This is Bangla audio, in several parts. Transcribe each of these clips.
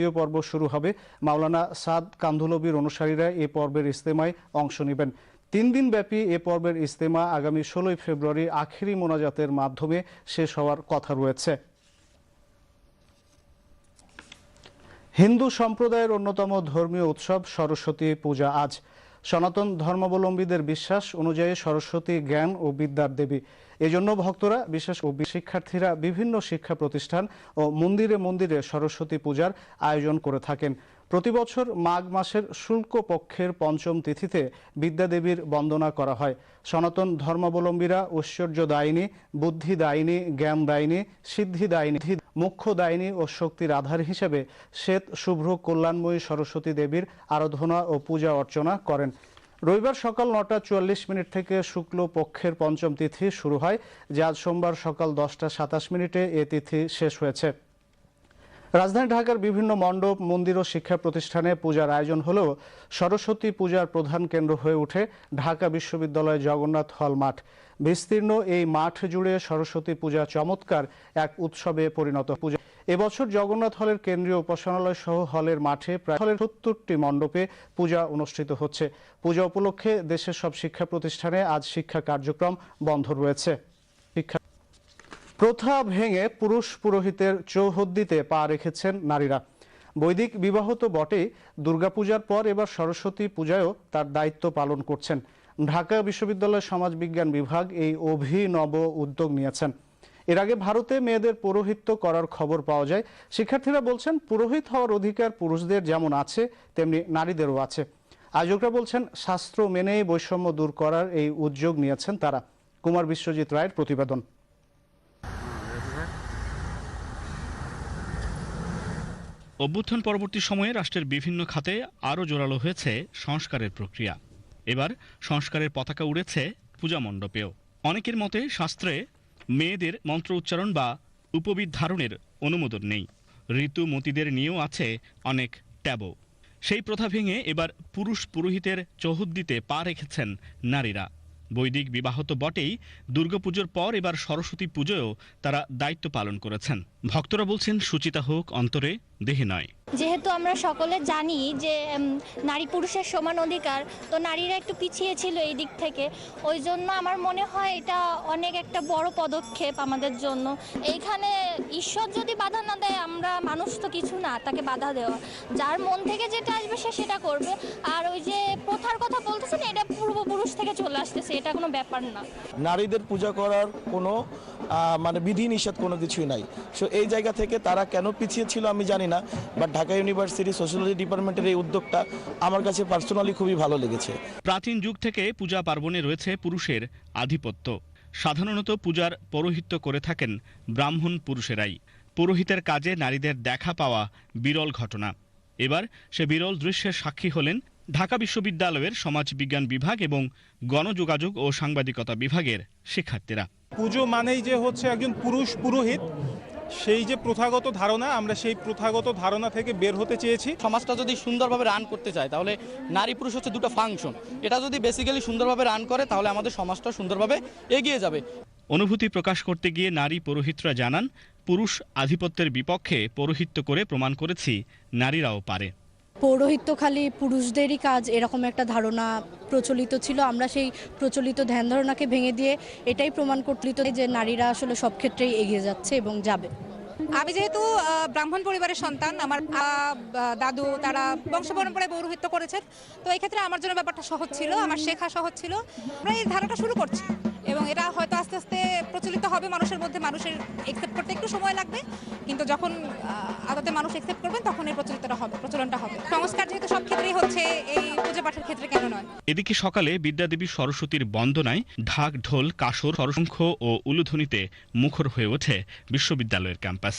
দ্বিতীয় পর্ব শুরু হবে। মাওলানা সাদ কান্ধুলবির অনুসারীরা এ পর্বের ইস্তেমায় অংশ নেবেন। তিন দিন ব্যাপী এ পর্বের ইস্তেমা আগামী ষোলোই ফেব্রুয়ারি আখেরি মোনাজাতের মাধ্যমে শেষ হওয়ার কথা রয়েছে। হিন্দু সম্প্রদায়ের অন্যতম ধর্মীয় উৎসব সরস্বতী পূজা আজ। সনাতন ধর্মাবলম্বীদের বিশ্বাস অনুযায়ী সরস্বতী জ্ঞান ও বিদ্যার দেবী। এজন্য ভক্তরা, বিশেষ ও শিক্ষার্থীরা বিভিন্ন শিক্ষা প্রতিষ্ঠান ও মন্দিরে মন্দিরে সরস্বতী পূজার আয়োজন করে থাকেন। প্রতি বছর মাঘ মাসের শুল্ক পক্ষের পঞ্চম তিথিতে বিদ্যাদেবীর বন্দনা করা হয়। সনাতন ধর্মাবলম্বীরা ঐশ্বর্যদায়িনী বুদ্ধিদায়িনী সিদ্ধি সিদ্ধিদায়িনী মুখ্যদায়িনী ও শক্তির আধার হিসেবে শ্বেত, শুভ্র, কল্যাণময়ী সরস্বতী দেবীর আরাধনা ও পূজা অর্চনা করেন। রবিবার সকাল নটা চুয়াল্লিশ মিনিট থেকে শুক্ল পক্ষের পঞ্চম তিথি শুরু হয়, যা আজ সোমবার সকাল দশটা সাতাশ মিনিটে এ তিথি শেষ হয়েছে। রাজধানী ঢাকার বিভিন্ন মণ্ডপ, মন্দির ও শিক্ষা প্রতিষ্ঠানে পূজার আয়োজন হলেও সরস্বতী পূজার প্রধান কেন্দ্র হয়ে ওঠে ঢাকা বিশ্ববিদ্যালয় জগন্নাথ হল মাঠ। বিস্তীর্ণ এই মাঠ জুড়ে সরস্বতী পূজা চমৎকার এক উৎসবে পরিণত। পূজা এবছর জগন্নাথ হলের কেন্দ্রীয় উপাসনালয় সহ হলের মাঠে প্রায় হলের সত্তরটি মণ্ডপে পূজা অনুষ্ঠিত হচ্ছে। পূজা উপলক্ষে দেশের সব শিক্ষা প্রতিষ্ঠানে আজ শিক্ষা কার্যক্রম বন্ধ রয়েছে। প্রথা ভেঙে পুরুষ পুরোহিতের চৌহদ্দিতে পা রেখেছেন নারীরা। বৈদিক বিবাহ তো বটেই, দুর্গাপূজার পর এবার সরস্বতী পূজায়ও তার দায়িত্ব পালন করছেন। ঢাকা বিশ্ববিদ্যালয় সমাজবিজ্ঞান বিভাগ এই অভিনব উদ্যোগ নিয়েছেন। এর আগে ভারতে মেয়েদের পৌরোহিত্য করার খবর পাওয়া যায়। শিক্ষার্থীরা বলছেন, পুরোহিত হওয়ার অধিকার পুরুষদের যেমন আছে, তেমনি নারীদেরও আছে। আয়োজকরা বলছেন, শাস্ত্র মেনেই বৈষম্য দূর করার এই উদ্যোগ নিয়েছেন তারা। কুমার বিশ্বজিৎ রায়ের প্রতিবেদন। অভ্যুত্থান পরবর্তী সময়ে রাষ্ট্রের বিভিন্ন খাতে আরও জোরালো হয়েছে সংস্কারের প্রক্রিয়া। এবার সংস্কারের পতাকা উড়েছে পূজা মণ্ডপেও। অনেকের মতে শাস্ত্রে মেয়েদের মন্ত্র উচ্চারণ বা উপবিদ ধারণের অনুমোদন নেই। ঋতুমতীদের নিয়েও আছে অনেক ট্যাবো। সেই প্রথা ভেঙে এবার পুরুষ পুরোহিতের চৌহদ্দিতে পা রেখেছেন নারীরা। বৈদিক বিবাহ তো বটেই, দুর্গাপুজোর পর এবার সরস্বতী পুজোয়ও তারা দায়িত্ব পালন করেছেন। ভক্তরা বলছেন, সুচিতা হোক, অন্তরে দেহে নয়। যেহেতু আমরা সকলে জানি যে নারী পুরুষের সমান অধিকার, তো নারীরা একটু পিছিয়ে ছিল এই দিক থেকে। ওই জন্য আমার মনে হয় এটা অনেক একটা বড় পদক্ষেপ আমাদের জন্য। এইখানে ঈশ্বর যদি বাধা না দেয়, আমরা মানুষ তো কিছু না, তাকে বাধা দেওয়া। যার মন থেকে যেটা আসবে, সে সেটা করবে। আর ওই যে প্রথার কথা বলতেছেন, এটা পূর্বপুরুষ থেকে চলে আসতেছে, এটা কোনো ব্যাপার না। নারীদের পূজা করার কোনো মানে বিধি নিষেধ কোনো কিছুই নাই। সো এই জায়গা থেকে তারা কেন পিছিয়ে ছিল আমি জানি না বাট ঢাকা ইউনিভার্সিটি সোশ্যোলজি ডিপার্টমেন্টের এই উদ্যোগটা আমার কাছে পার্সোনালি খুবই ভালো লেগেছে। প্রাচীন যুগ থেকে পূজা পার্বণে রয়েছে পুরুষের আধিপত্য। সাধারণত পূজার পৌরোহিত্য করে থাকেন ব্রাহ্মণ পুরুষেরাই। পুরোহিতের কাজে নারীদের দেখা পাওয়া বিরল ঘটনা। এবার সে বিরল দৃশ্যের সাক্ষী হলেন ঢাকা বিশ্ববিদ্যালয়ের সমাজবিজ্ঞান বিভাগ এবং গণযোগাযোগ ও সাংবাদিকতা বিভাগের শিক্ষার্থীরা। পুজো মানেই যে হচ্ছে একজন পুরুষ পুরোহিত সেই যে প্রথাগত ধারণা আমরা সেই প্রথাগত ধারণা থেকে বের হতে চেয়েছি। সমাজটা যদি সুন্দরভাবে রান করতে চায় তাহলে নারী পুরুষ হচ্ছে দুটো ফাংশন এটা যদি বেসিক্যালি সুন্দরভাবে রান করে তাহলে আমাদের সমাজটা সুন্দরভাবে এগিয়ে যাবে। অনুভূতি প্রকাশ করতে গিয়ে নারী পুরোহিতরা জানান পুরুষ আধিপত্যের বিপক্ষে পৌরোহিত্য করে প্রমাণ করেছি নারীরাও পারে। পৌরোহিত্য খালি পুরুষদেরই কাজ এরকম একটা ধারণা প্রচলিত ছিল। আমরা সেই প্রচলিত ধ্যান ধারণাকে ভেঙে দিয়ে এটাই প্রমাণ করতে যে নারীরা আসলে সব ক্ষেত্রেই এগিয়ে যাচ্ছে এবং যাবে। আমি যেহেতু ব্রাহ্মণ পরিবারের সন্তান, আমার দাদু, তারা বংশ পরম্পরায় পৌরোহিত্য করেছেন। তো এই ক্ষেত্রে আমার জন্য ব্যাপারটা সহজ ছিল, আমার শেখা সহজ ছিল। আমরা এই ধারাটা শুরু করছি। এবং এটা হয়তো আস্তে আস্তে প্রচলিত হবে মানুষের মধ্যে, মানুষের একসেপ্ট করতে একটু সময় লাগবে। কিন্তু যখন আদতে মানুষ একসেপ্ট করবেন, তখন এই প্রচলিতটা হবে, প্রচলনটা হবে। সংস্কার যেহেতু সব ক্ষেত্রেই হচ্ছে, এই পূজা পাঠের ক্ষেত্রে কেন নয়? এদিকে সকালে বিদ্যাদেবী সরস্বতীর বন্দনায় ঢাক, ঢোল, কাসর সরশঙ্খ ও উলুধ্বনিতে মুখর হয়ে ওঠে বিশ্ববিদ্যালয়ের ক্যাম্পাস।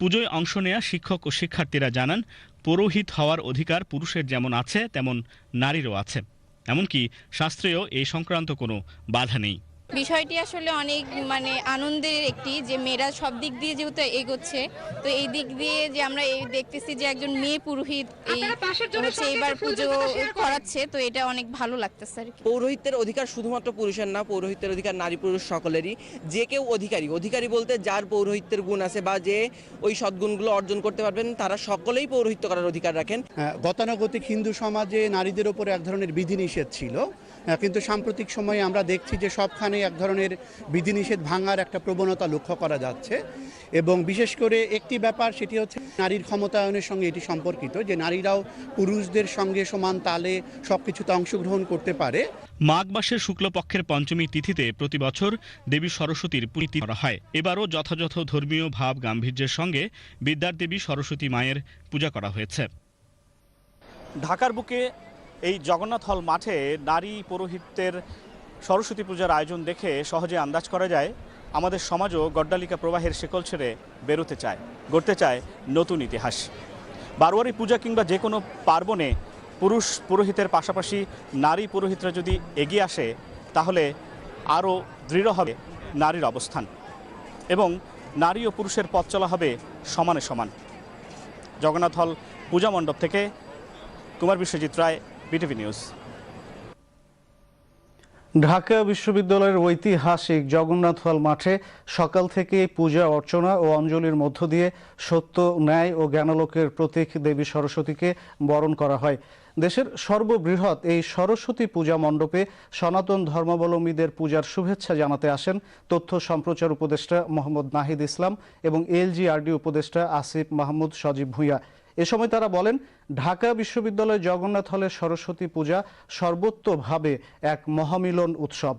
পুজোয় অংশ নেয়া শিক্ষক ও শিক্ষার্থীরা জানান, পুরোহিত হওয়ার অধিকার পুরুষের যেমন আছে, তেমন নারীরও আছে। এমনকি শাস্ত্রেও এই সংক্রান্ত কোনো বাধা নেই। বিষয়টি আসলে অনেক মানে আনন্দের একটি যে মেয়েরা সব দিক দিয়ে যেহেতু এগোচ্ছে তো এই দিক দিয়ে যে আমরা এই দেখতেছি যে একজন মেয়ে পুরোহিত এই হচ্ছে এবার পুজো করাচ্ছে তো এটা অনেক ভালো লাগতেছে আর কি। পৌরোহিত্যের অধিকার শুধুমাত্র পুরুষের না পৌরোহিত্যের অধিকার নারী পুরুষ সকলেরই যে কেউ অধিকারী। অধিকারী বলতে যার পৌরোহিত্যের গুণ আছে বা যে ওই সদ্গুণগুলো অর্জন করতে পারবেন তারা সকলেই পৌরোহিত্য করার অধিকার রাখেন। হ্যাঁ, গতানুগতিক হিন্দু সমাজে নারীদের ওপর এক ধরনের বিধিনিষেধ ছিল। কিন্তু সাম্প্রতিক সময়ে আমরা দেখছি যে সবখানে এক ধরনের বিধিনিষেধ ভাঙার একটা প্রবণতা লক্ষ্য করা যাচ্ছে। এবং বিশেষ করে একটি ব্যাপার সেটি হচ্ছে নারীর ক্ষমতায়নের সঙ্গে এটি সম্পর্কিত যে নারীরাও পুরুষদের সঙ্গে সমান তালে সব কিছুতে অংশগ্রহণ করতে পারে। মাঘ মাসের শুক্লপক্ষের পঞ্চমী তিথিতে প্রতি বছর দেবী সরস্বতীর প্রীতি করা হয়। এবারও যথাযথ ধর্মীয় ভাব গাম্ভীর্যের সঙ্গে বিদ্যার দেবী সরস্বতী মায়ের পূজা করা হয়েছে। ঢাকার বুকে এই জগন্নাথ হল মাঠে নারী পৌরোহিত্যের সরস্বতী পূজার আয়োজন দেখে সহজে আন্দাজ করা যায়, আমাদের সমাজও গড্ডালিকা প্রবাহের শেকল ছেড়ে বেরোতে চায়, গড়তে চায় নতুন ইতিহাস। বারোয়ারি পূজা কিংবা যে কোনো পার্বণে পুরুষ পুরোহিতের পাশাপাশি নারী পুরোহিতরা যদি এগিয়ে আসে, তাহলে আরও দৃঢ় হবে নারীর অবস্থান এবং নারী ও পুরুষের পথ চলা হবে সমানে সমান। জগন্নাথ হল পূজা মণ্ডপ থেকে, কুমার বিশ্বজিৎ রায় বিটিভি নিউজ। ঢাকা বিশ্ববিদ্যালয়ের ঐতিহাসিক জগন্নাথ হল মাঠে সকাল থেকে পূজা, অর্চনা ও অঞ্জলির মধ্য দিয়ে সত্য, ন্যায় ও জ্ঞানালোকের প্রতীক দেবী সরস্বতীকে বরণ করা হয়। দেশের সর্ববৃহৎ এই সরস্বতী পূজা মণ্ডপে সনাতন ধর্মাবলম্বীদের পূজার শুভেচ্ছা জানাতে আসেন তথ্য সম্প্রচার উপদেষ্টা মোহাম্মদ নাহিদ ইসলাম এবং এলজিআরডি উপদেষ্টা আসিফ মাহমুদ সজীব ভূঁইয়া। এ সময় তারা বলেন ঢাকা বিশ্ববিদ্যালয় জগন্নাথ হলের সরস্বতী পূজা সর্বোত্তভাবে এক মহামিলন উৎসব।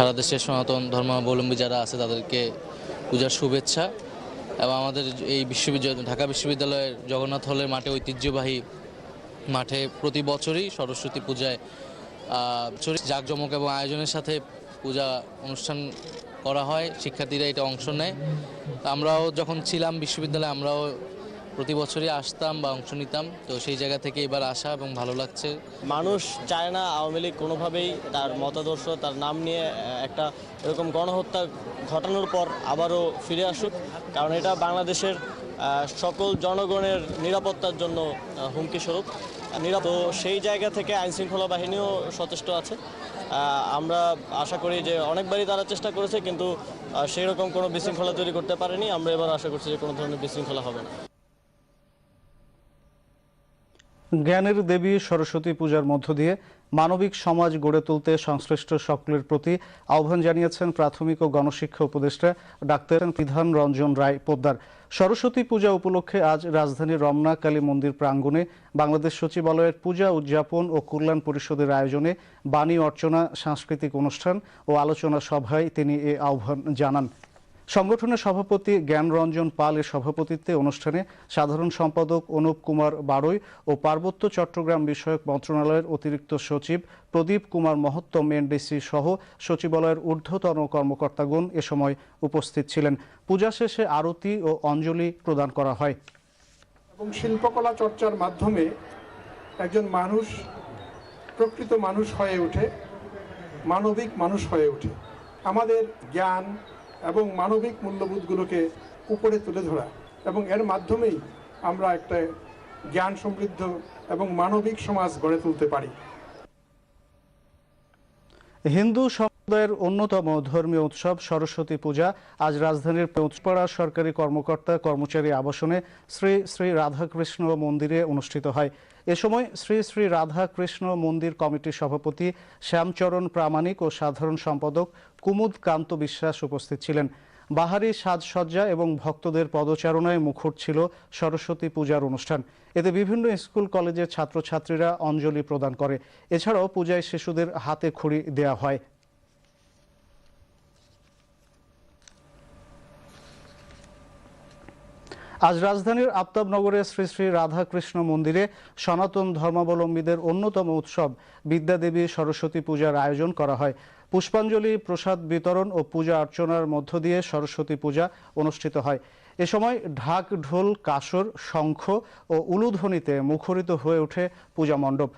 সারা দেশের সনাতন ধর্মাবলম্বী যারা আছে, তাদেরকে পূজার শুভেচ্ছা। এবং আমাদের এই বিশ্ববিদ্যালয়, ঢাকা বিশ্ববিদ্যালয়ের জগন্নাথ হলের মাঠে ঐতিহ্যবাহী মাঠে প্রতি বছরই সরস্বতী পূজায় জাঁকজমক এবং আয়োজনের সাথে পূজা অনুষ্ঠান করা হয়। শিক্ষার্থীরা এটা অংশ নেয়। আমরাও যখন ছিলাম বিশ্ববিদ্যালয়ে, আমরাও প্রতি বছরই আসতাম বা অংশ নিতাম। তো সেই জায়গা থেকে এবার আসা এবং ভালো লাগছে। মানুষ চায় না আওয়ামী লীগ কোনোভাবেই তার মতাদর্শ, তার নাম নিয়ে একটা এরকম গণহত্যা ঘটানোর পর আবারও ফিরে আসুক। কারণ এটা বাংলাদেশের সকল জনগণের নিরাপত্তার জন্য হুমকি স্বরূপ সেই জায়গা থেকে আইনশৃঙ্খলা বাহিনীও সচেষ্ট আছে। আমরা আশা করি যে অনেকবারই তারা চেষ্টা করেছে, কিন্তু সেই রকম কোনো বিশৃঙ্খলা তৈরি করতে পারেনি। আমরা এবার আশা করছি যে কোনো ধরনের বিশৃঙ্খলা হবে না। জ্ঞানের দেবী সরস্বতী পূজার মধ্য দিয়ে মানবিক সমাজ গড়ে তুলতে সংশ্লিষ্ট সকলের প্রতি আহ্বান জানিয়েছেন প্রাথমিক ও গণশিক্ষা উপদেষ্টা ডাক্তার বিধান রঞ্জন রায় পোদ্দার। সরস্বতী পূজা উপলক্ষে আজ রাজধানীর রমনা কালী মন্দির প্রাঙ্গণে বাংলাদেশ সচিবালয়ের পূজা উদযাপন ও কল্যাণ পরিষদের আয়োজনে বাণী অর্চনা, সাংস্কৃতিক অনুষ্ঠান ও আলোচনা সভায় তিনি এ আহ্বান জানান। সংগঠনের সভাপতি জ্ঞান রঞ্জন পাল এর সভাপতিত্বে অনুষ্ঠানে সাধারণ সম্পাদক অনুপ কুমার বাড়ই ও পার্বত্য চট্টগ্রাম বিষয়ক মন্ত্রণালয়ের অতিরিক্ত সচিব প্রদীপ কুমার মহত্তম এনডিসি সহ সচিবালয়ের ঊর্ধ্বতন কর্মকর্তাগণ এ সময় উপস্থিত ছিলেন। পূজা শেষে আরতি ও অঞ্জলি প্রদান করা হয়। এবং শিল্পকলা চর্চার মাধ্যমে একজন মানুষ, প্রকৃত মানুষ হয়ে ওঠে, মানবিক মানুষ হয়ে ওঠে। আমাদের জ্ঞান এবং মানবিক মূল্যবোধগুলোকে উপরে তুলে ধরা। এবং এর মাধ্যমেই আমরা একটা জ্ঞান সমৃদ্ধ এবং মানবিক সমাজ গড়ে তুলতে পারি। হিন্দু সম্প্রদায়ের অন্যতম ধর্মীয় উৎসব সরস্বতী পূজা। আজ রাজধানীর পেঁচপাড়া সরকারি কর্মকর্তা কর্মচারী আবাসনে শ্রী শ্রী রাধাকৃষ্ণ মন্দিরে অনুষ্ঠিত হয়। এ সময় শ্রী শ্রী রাধাকৃষ্ণ মন্দির কমিটির সভাপতি শ্যামচরণ প্রামাণিক ও সাধারণ সম্পাদক কুমুদ কান্ত বিশ্বাস উপস্থিত ছিলেন। বাহারি সাজসজ্জা এবং ভক্তদের পদচারণায় মুখর ছিল সরস্বতী পূজার অনুষ্ঠান। এতে বিভিন্ন স্কুল, কলেজের ছাত্রছাত্রীরা অঞ্জলি প্রদান করে। এছাড়াও পূজায় শিশুদের হাতে খড়ি দেয়া হয়। আজ রাজধানীর আফতাবনগরে শ্রী শ্রী রাধাকৃষ্ণ মন্দিরে সনাতন ধর্মাবলম্বীদের অন্যতম উৎসব বিদ্যাদেবী সরস্বতী পূজার আয়োজন করা হয়। পুষ্পাঞ্জলি, প্রসাদ বিতরণ ও পূজা অর্চনার মধ্য দিয়ে সরস্বতী পূজা অনুষ্ঠিত হয়। এ সময় ঢাক, ঢোল, কাসর, শঙ্খ ও উলুধ্বনিতে মুখরিত হয়ে ওঠে পূজা মণ্ডপ।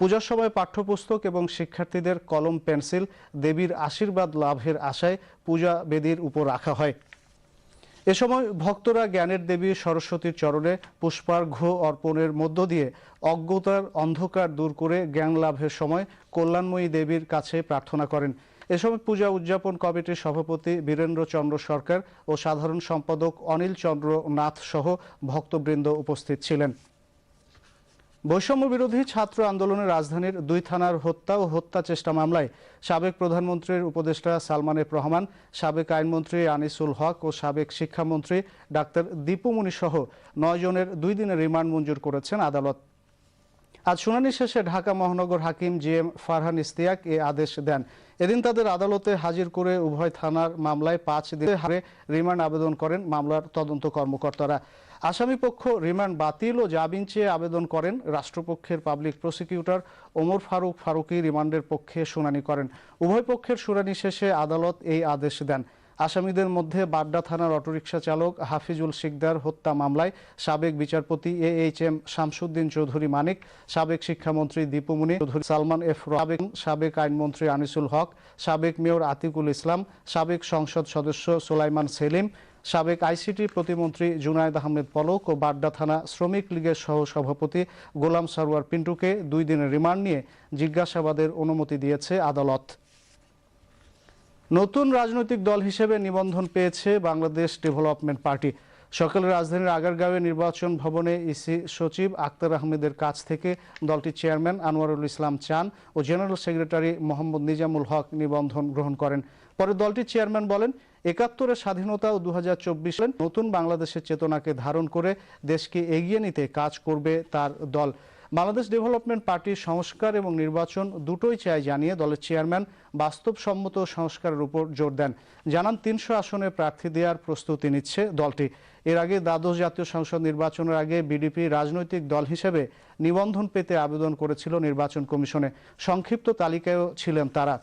পূজার সময় পাঠ্যপুস্তক এবং শিক্ষার্থীদের কলম, পেন্সিল, দেবীর আশীর্বাদ লাভের আশায় পূজা বেদির উপর রাখা হয়। এ সময় ভক্তরা জ্ঞানের দেবী সরস্বতীর চরণে পুষ্পার্ঘ্য অর্পণের মধ্য দিয়ে অজ্ঞতার অন্ধকার দূর করে জ্ঞান লাভের সময় কল্যাণময়ী দেবীর কাছে প্রার্থনা করেন। এ সময় পূজা উদযাপন কমিটির সভাপতি বীরেন্দ্র চন্দ্র সরকার ও সাধারণ সম্পাদক অনিল চন্দ্র নাথ সহ ভক্তবৃন্দ উপস্থিত ছিলেন। বৈষম্য বিরোধী ছাত্র আন্দোলনে রাজধানীর দুই থানার হত্যা ও হত্যা চেষ্টা মামলায় সাবেক প্রধানমন্ত্রীর উপদেষ্টা সালমান এফ রহমান, সাবেক আইনমন্ত্রী আনিসুল হক ও সাবেক শিক্ষামন্ত্রী ডাক্তার দীপুমণি সহ নয় জনের দুই দিনের রিমান্ড মঞ্জুর করেছেন আদালত। আজ শুনানি শেষে ঢাকা মহানগর হাকিম জি এম ফারহান ইস্তিয়াক এ আদেশ দেন। এদিন তাদের আদালতে হাজির করে উভয় থানার মামলায় পাঁচ দিনের হারে রিমান্ড আবেদন করেন মামলার তদন্ত কর্মকর্তারা। আসামি পক্ষ রিমান্ড বাতিল ও জামিন চেয়ে আবেদন করেন রাষ্ট্রপক্ষের পাবলিক প্রসিকিউটর ওমর ফারুক ফারুকি রিমান্ডের পক্ষে শুনানি করেন। উভয় পক্ষের শুনানি শেষে আদালত এই আদেশ দেন। আসামিদের মধ্যে বাড্ডা থানার অটোরিকশা চালক হাফিজুল সিকদার হত্যা মামলায় সাবেক বিচারপতি A H M Shamsuddin Chowdhury Manik, সাবেক শিক্ষামন্ত্রী দীপুমণি চৌধুরী, সালমান এফ সাবেক সাবেক আইনমন্ত্রী আনিসুল হক, সাবেক মেয়র আতিকুল ইসলাম, সাবেক সংসদ সদস্য সোলাইমান সেলিম সাবেক আইসিটি প্রতিমন্ত্রী জুনায়দ আহমেদ পলক ও বাড্ডা থানা শ্রমিক লীগের সহ সভাপতি গোলাম সারোয়ার পিন্টুকে দুই দিনের রিমান্ড নিয়ে জিজ্ঞাসাবাদের অনুমতি দিয়েছে আদালত। নতুন রাজনৈতিক দল হিসেবে নিবন্ধন পেয়েছে বাংলাদেশ ডেভেলপমেন্ট পার্টি। সকালে রাজধানীর আগারগাঁওয়ে নির্বাচন ভবনে ইসি সচিব আক্তার আহমেদের কাছ থেকে দলটির চেয়ারম্যান আনোয়ারুল ইসলাম চান ও জেনারেল সেক্রেটারি মোহাম্মদ নিজামুল হক নিবন্ধন গ্রহণ করেন। পরে দলটির চেয়ারম্যান বলেন, একাত্তরের স্বাধীনতা ও দু সালের নতুন বাংলাদেশের চেতনাকে ধারণ করে দেশকে এগিয়ে নিতে কাজ করবে তার দল। বাংলাদেশ ডেভেলপমেন্ট পার্টির সংস্কার এবং নির্বাচন দুটোই চায় জানিয়ে দলের চেয়ারম্যান বাস্তবসম্মত সংস্কারের উপর জোর দেন। জানান, তিনশো আসনে প্রার্থী দেওয়ার প্রস্তুতি নিচ্ছে দলটি। এর আগে দ্বাদশ জাতীয় সংসদ নির্বাচনের আগে বিডিপি রাজনৈতিক দল হিসেবে নিবন্ধন পেতে আবেদন করেছিল নির্বাচন কমিশনে। সংক্ষিপ্ত তালিকায়ও ছিলেন তারা।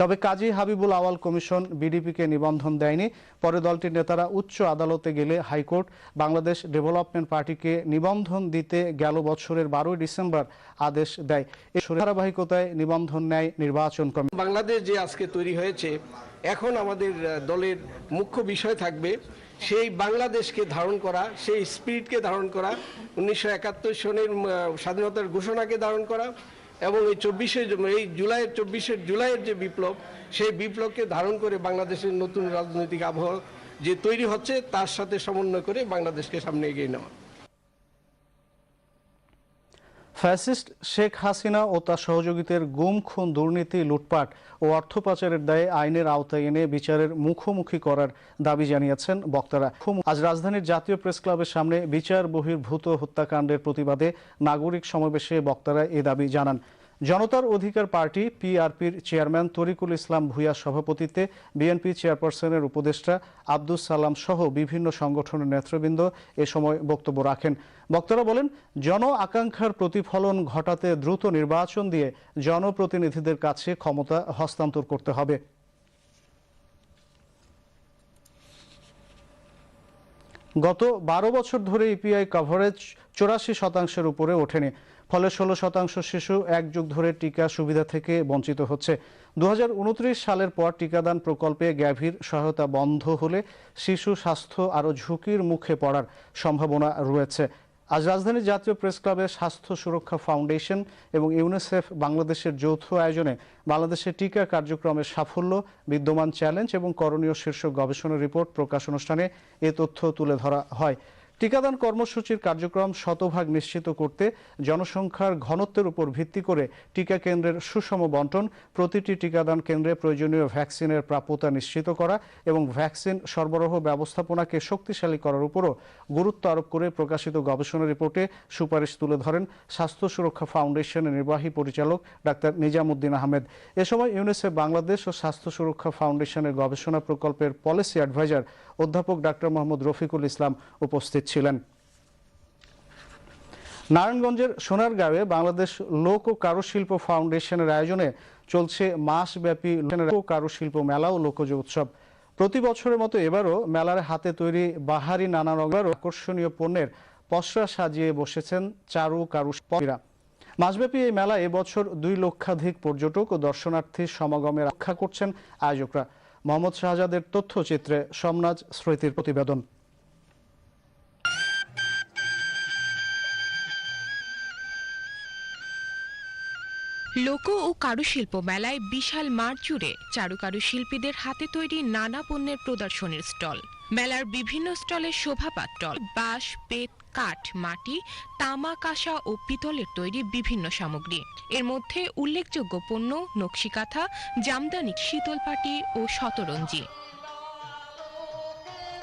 তবে কাজী হাবিবুল আওয়াল কমিশন বিডিপিকে নিবন্ধন দেয়নি। পরে দলটির নেতারা উচ্চ আদালতে গেলে হাইকোর্ট বাংলাদেশ ডেভেলপমেন্ট পার্টিকে নিবন্ধন দিতে গেল বছরের বারোই ডিসেম্বর আদেশ দেয়। এ ধারাবাহিকতায় নিবন্ধন নেয় নির্বাচন কমিশন। বাংলাদেশ যে আজকে তৈরি হয়েছে, এখন আমাদের দলের মুখ্য বিষয় থাকবে সেই বাংলাদেশকে ধারণ করা, সেই স্পিরিটকে ধারণ করা, উনিশশো একাত্তর সনের স্বাধীনতার ঘোষণাকে ধারণ করা এবং এই চব্বিশে এই জুলাইয়ের চব্বিশে জুলাইয়ের যে বিপ্লব, সেই বিপ্লবকে ধারণ করে বাংলাদেশের নতুন রাজনৈতিক আবহাওয়া যে তৈরি হচ্ছে, তার সাথে সমন্বয় করে বাংলাদেশকে সামনে এগিয়ে নেওয়া। ফ্যাসিস্ট শেখ হাসিনা ও তার সহযোগীদের গুম, খুন, দুর্নীতি, লুটপাট ও অর্থ পাচারের দায়ে আইনের আওতায় এনে বিচারের মুখোমুখি করার দাবি জানিয়েছেন বক্তারা। আজ রাজধানীর জাতীয় প্রেস ক্লাবের সামনে বিচার বহির্ভূত হত্যাকাণ্ডের প্রতিবাদে নাগরিক সমাবেশে বক্তারা এ দাবি জানান। জনতার অধিকার পার্টি পিআরপির চেয়ারম্যান তরিকুল ইসলাম ভূঁইয়ার সভাপতিত্বে বিএনপি চেয়ারপারসনের উপদেষ্টা আব্দুস সালাম সহ বিভিন্ন সংগঠনের নেতৃবৃন্দ এ সময় বক্তব্য রাখেন। বক্তারা বলেন, জন আকাঙ্ক্ষার প্রতিফলন ঘটাতে দ্রুত নির্বাচন দিয়ে জনপ্রতিনিধিদের কাছে ক্ষমতা হস্তান্তর করতে হবে। গত বারো বছর ধরে ইপিআই কভারেজ চৌরাশি শতাংশের উপরে ওঠেনি। ফলে ষোলো শতাংশ শিশু এক যুগ ধরে টিকা সুবিধা থেকে বঞ্চিত হচ্ছে। দু হাজার উনত্রিশ সালের পর টিকাদান প্রকল্পে গ্যাভির সহায়তা বন্ধ হলে শিশু স্বাস্থ্য আরও ঝুঁকির মুখে পড়ার সম্ভাবনা রয়েছে। আজ রাজধানীর জাতীয় প্রেস ক্লাবে স্বাস্থ্য সুরক্ষা ফাউন্ডেশন এবং ইউনিসেফ বাংলাদেশের যৌথ আয়োজনে বাংলাদেশের টিকা কার্যক্রমের সাফল্য, বিদ্যমান চ্যালেঞ্জ এবং করণীয় শীর্ষক গবেষণা রিপোর্ট প্রকাশ অনুষ্ঠানে এ তথ্য তুলে ধরা হয়। টিকাদান কর্মসূচির কার্যক্রম শতভাগ নিশ্চিত করতে জনসংখ্যার ঘনত্বের উপর ভিত্তি করে টিকা কেন্দ্রের সুষম বন্টন, প্রতিটি টিকাদান কেন্দ্রে প্রয়োজনীয় ভ্যাকসিনের প্রাপ্যতা নিশ্চিত করা এবং ভ্যাকসিন সরবরাহ ব্যবস্থাপনাকে শক্তিশালী করার উপরও গুরুত্ব আরোপ করে প্রকাশিত গবেষণা রিপোর্টে সুপারিশ তুলে ধরেন স্বাস্থ্য সুরক্ষা ফাউন্ডেশনের নির্বাহী পরিচালক ডাক্তার নিজামুদ্দিন আহমেদ। এ সময় ইউনিসেফ বাংলাদেশ ও স্বাস্থ্য সুরক্ষা ফাউন্ডেশনের গবেষণা প্রকল্পের পলিসি অ্যাডভাইজার অধ্যাপক ডাক্তার মোহাম্মদ রফিকুল ইসলাম উপস্থিত ছিলেন। নারায়ণগঞ্জের সোনারগাঁওয়ে বাংলাদেশ লোক ও কারুশিল্প ফাউন্ডেশনের আয়োজনে চলছে মাসব্যাপী লোক কারুশিল্প মেলা ও লোকজ উৎসব। প্রতি বছরের মতো এবারও মেলার হাতে তৈরি বাহারি নানা রঙের আকর্ষণীয় পণ্যের পসরা সাজিয়ে বসেছেন চারু কারুশিল্পীরা। মাসব্যাপী এই মেলা এবছর দুই লক্ষাধিক পর্যটক ও দর্শনার্থীর সমাগমে রক্ষা করছেন আয়োজকরা। মোহাম্মদ শাহজাদের তথ্যচিত্রে সমনাজ স্মৃতির প্রতিবেদন। লোক ও কারুশিল্প মেলায় বিশাল মাঠ জুড়ে চারুকারু শিল্পীদের হাতে তৈরি নানা পণ্যের প্রদর্শনীর স্টল। মেলার বিভিন্ন স্টলে শোভাপাত্রল বাঁশ বেত কাঠ মাটি তামা কাঁসা ও পিতলের তৈরি বিভিন্ন সামগ্রী। এর মধ্যে উল্লেখযোগ্য পণ্য নকশিকাঁথা জামদানি শীতলপাটি ও শতরঞ্জি।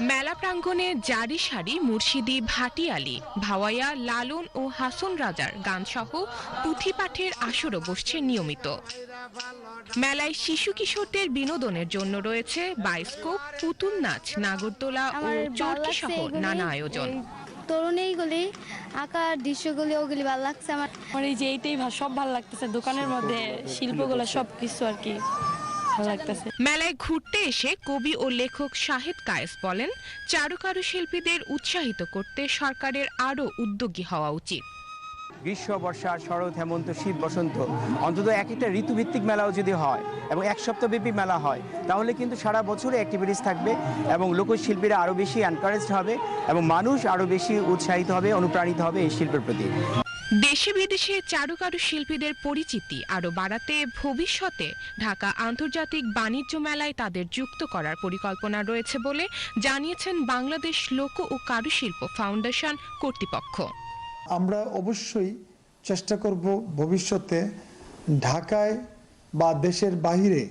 মেলা প্রাঙ্গণে জারি সারি মুর্শিদি ভাটিয়ালি ভাওয়াইয়া লালন ও হাসন রাজার গানসহ পুঁথিপাঠের আসরও বসছে নিয়মিত। মেলায় শিশু কিশোরদের বিনোদনের জন্য রয়েছে বায়োস্কোপ পুতুল নাচ নাগরদোলা ও চরকি সহ নানা আয়োজন। তরুণ এইগুলি আঁকার দৃশ্যগুলি ওগুলি ভালো লাগছে আমার। আমার এই যে এইটাই সব ভালো লাগতেছে দোকানের মধ্যে শিল্পগুলো সব কিছু আর কি মেলায় ঘুরতে এসে কবি ও লেখক শাহেদ কায়েস বলেন চারুকারু শিল্পীদের উৎসাহিত করতে সরকারের আরও উদ্যোগী হওয়া উচিত। গ্রীষ্ম বর্ষা শরৎ, হেমন্ত, শীত, বসন্ত, অন্তত এক একটা ঋতুভিত্তিক মেলাও যদি হয় এবং এক সপ্তাহব্যাপী মেলা হয়, তাহলে কিন্তু সারা বছরে অ্যাক্টিভিটিস থাকবে এবং লোকশিল্পীরা আরও বেশি এনকারেজড হবে এবং মানুষ আরও বেশি উৎসাহিত হবে, অনুপ্রাণিত হবে এই শিল্পের প্রতি। দেশে বিদেশে চারুকারু শিল্পীদের পরিচিতি আরও বাড়াতে ভবিষ্যতে ঢাকা আন্তর্জাতিক বাণিজ্য মেলায় তাদের যুক্ত করার পরিকল্পনা রয়েছে বলে জানিয়েছেন বাংলাদেশ লোক ও কারুশিল্প ফাউন্ডেশন কর্তৃপক্ষ। আমরা অবশ্যই চেষ্টা করব ভবিষ্যতে ঢাকায় বা দেশের বাহিরে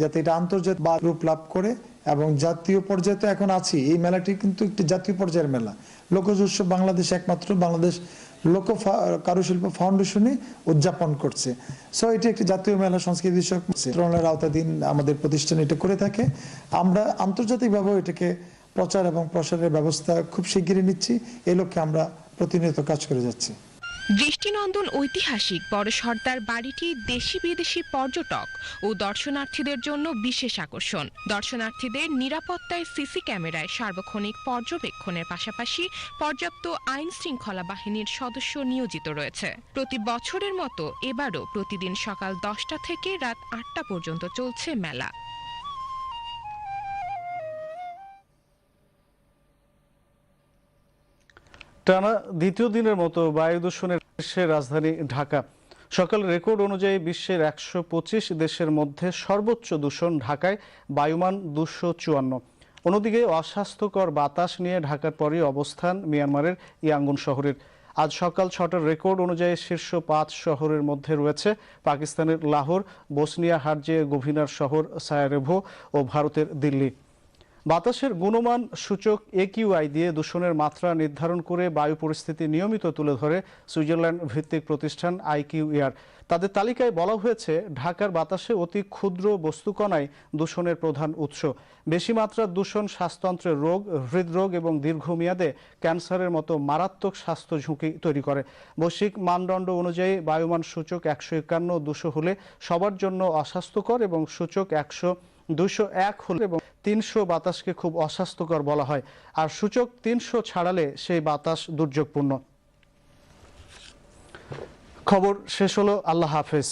যাতে এটা আন্তর্জাতিক বা রূপ লাভ করে এবং জাতীয় পর্যায়ে তো এখন আছি। এই মেলাটি কিন্তু একটি জাতীয় পর্যায়ের মেলা। লোকজ উৎসব বাংলাদেশ একমাত্র বাংলাদেশ লোক কারুশিল্প ফাউন্ডেশনে উদযাপন করছে। সো এটি একটি জাতীয় মেলা, সংস্কৃতি বিষয়ক মন্ত্রণালয়ের আওতাধীন আমাদের প্রতিষ্ঠান এটা করে থাকে। আমরা আন্তর্জাতিকভাবেও এটাকে প্রচার এবং প্রসারের ব্যবস্থা খুব শিগগিরই নিচ্ছি। এই লক্ষ্যে আমরা প্রতিনিয়ত কাজ করে যাচ্ছি। দৃষ্টিনন্দন ঐতিহাসিক, বড় সর্দার বাড়িটি দেশি বিদেশি পর্যটক ও দর্শনার্থীদের জন্য বিশেষ আকর্ষণ। দর্শনার্থীদের নিরাপত্তায় সিসি ক্যামেরায় সার্বক্ষণিক পর্যবেক্ষণের পাশাপাশি পর্যাপ্ত আইন শৃঙ্খলা বাহিনীর সদস্য নিয়োজিত রয়েছে। প্রতি বছরের মতো এবারও প্রতিদিন সকাল দশটা থেকে রাত আটটা পর্যন্ত চলছে মেলা। টানা দ্বিতীয় দিনের মতো বায়ু দূষণের রাজধানী ঢাকা। সকাল রেকর্ড অনুযায়ী বিশ্বের একশো পঁচিশ দেশের মধ্যে সর্বোচ্চ দূষণ ঢাকায় বায়ুমান দুশো চুয়ান্ন। অন্যদিকে অস্বাস্থ্যকর বাতাস নিয়ে ঢাকার পরই অবস্থান মিয়ানমারের ইয়াঙ্গুন শহরের। আজ সকাল ছটার রেকর্ড অনুযায়ী শীর্ষ পাঁচ শহরের মধ্যে রয়েছে পাকিস্তানের লাহোর, বসনিয়া হার্জে গোভিনার শহর, সায়ারেভো ও ভারতের দিল্লি। বাতাসের গুণমান সূচক একিউআই দিয়ে দূষণের মাত্রা নির্ধারণ করে বায়ু পরিস্থিতি নিয়মিত তুলে ধরে সুইজারল্যান্ড ভিত্তিক প্রতিষ্ঠান আইকিউ এয়ার তাদের তালিকায় বলা হয়েছে, ঢাকার বাতাসে অতি ক্ষুদ্র বস্তুকণাই দূষণের প্রধান উৎস। বেশি মাত্রার দূষণ শ্বাসতন্ত্রের রোগ, হৃদরোগ এবং দীর্ঘমেয়াদে ক্যান্সারের মতো মারাত্মক স্বাস্থ্য ঝুঁকি তৈরি করে। বৈশ্বিক মানদণ্ড অনুযায়ী বায়ুমান সূচক একশো একান্ন দুশো হলে সবার জন্য অস্বাস্থ্যকর এবং সূচক একশো দুশো এক হলে এবং তিনশো বাতাসকে খুব অস্বাস্থ্যকর বলা হয়। আর সূচক তিনশো ছাড়ালে সেই বাতাস দুর্যোগপূর্ণ। খবর শেষ হলো। আল্লাহ হাফেজ।